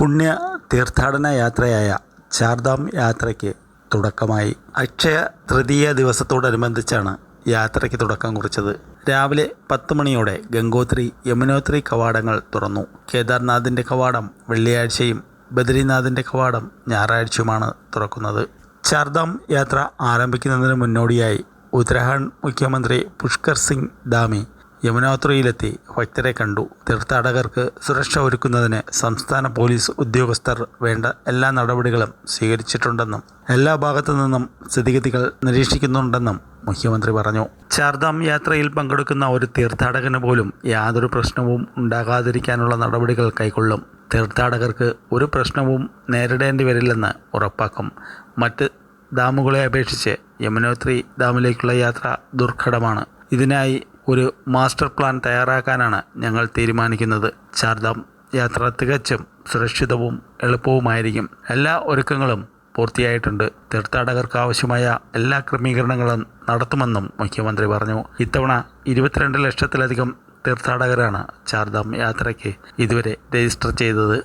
പുണ്യ തീർത്ഥാടന യാത്രയായ ചാർധാം യാത്രയ്ക്ക് തുടക്കമായി. അക്ഷയ തൃതീയ ദിവസത്തോടനുബന്ധിച്ചാണ് യാത്രയ്ക്ക് തുടക്കം കുറിച്ചത്. രാവിലെ പത്ത് മണിയോടെ ഗംഗോത്രി യമുനോത്രി കവാടങ്ങൾ തുറന്നു. കേദാർനാഥിന്റെ കവാടം വെള്ളിയാഴ്ചയും ബദ്രീനാഥിന്റെ കവാടം ഞായറാഴ്ചയുമാണ് തുറക്കുന്നത്. ചാർധാം യാത്ര ആരംഭിക്കുന്നതിന് മുന്നോടിയായി ഉത്തരാഖണ്ഡ് മുഖ്യമന്ത്രി പുഷ്കർ സിംഗ് ധാമി യമുനോത്രിയിലെത്തി ഭക്തരെ കണ്ടു. തീർത്ഥാടകർക്ക് സുരക്ഷ ഒരുക്കുന്നതിന് സംസ്ഥാന പോലീസ് ഉദ്യോഗസ്ഥർ വേണ്ട എല്ലാ നടപടികളും സ്വീകരിച്ചിട്ടുണ്ടെന്നും എല്ലാ ഭാഗത്തു നിന്നും സ്ഥിതിഗതികൾ നിരീക്ഷിക്കുന്നുണ്ടെന്നും മുഖ്യമന്ത്രി പറഞ്ഞു. ചാർധാം യാത്രയിൽ പങ്കെടുക്കുന്ന ഒരു തീർത്ഥാടകന് പോലും യാതൊരു പ്രശ്നവും ഉണ്ടാകാതിരിക്കാനുള്ള നടപടികൾ കൈക്കൊള്ളും. തീർത്ഥാടകർക്ക് ഒരു പ്രശ്നവും നേരിടേണ്ടി വരില്ലെന്ന് ഉറപ്പാക്കും. മറ്റ് ഡാമുകളെ അപേക്ഷിച്ച് യമുനോത്രി ഡാമിലേക്കുള്ള യാത്ര ദുർഘടമാണ്. ഇതിനായി ഒരു മാസ്റ്റർ പ്ലാൻ തയ്യാറാക്കാനാണ് ഞങ്ങൾ തീരുമാനിക്കുന്നത്. ചാർധാം യാത്ര തികച്ചും സുരക്ഷിതവും എളുപ്പവുമായിരിക്കും. എല്ലാ ഒരുക്കങ്ങളും പൂർത്തിയായിട്ടുണ്ട്. തീർത്ഥാടകർക്ക് ആവശ്യമായ എല്ലാ ക്രമീകരണങ്ങളും നടത്തുമെന്നും മുഖ്യമന്ത്രി പറഞ്ഞു. ഇത്തവണ ഇരുപത്തിരണ്ട് ലക്ഷത്തിലധികം തീർത്ഥാടകരാണ് ചാർധാം യാത്രയ്ക്ക് ഇതുവരെ രജിസ്റ്റർ ചെയ്തത്.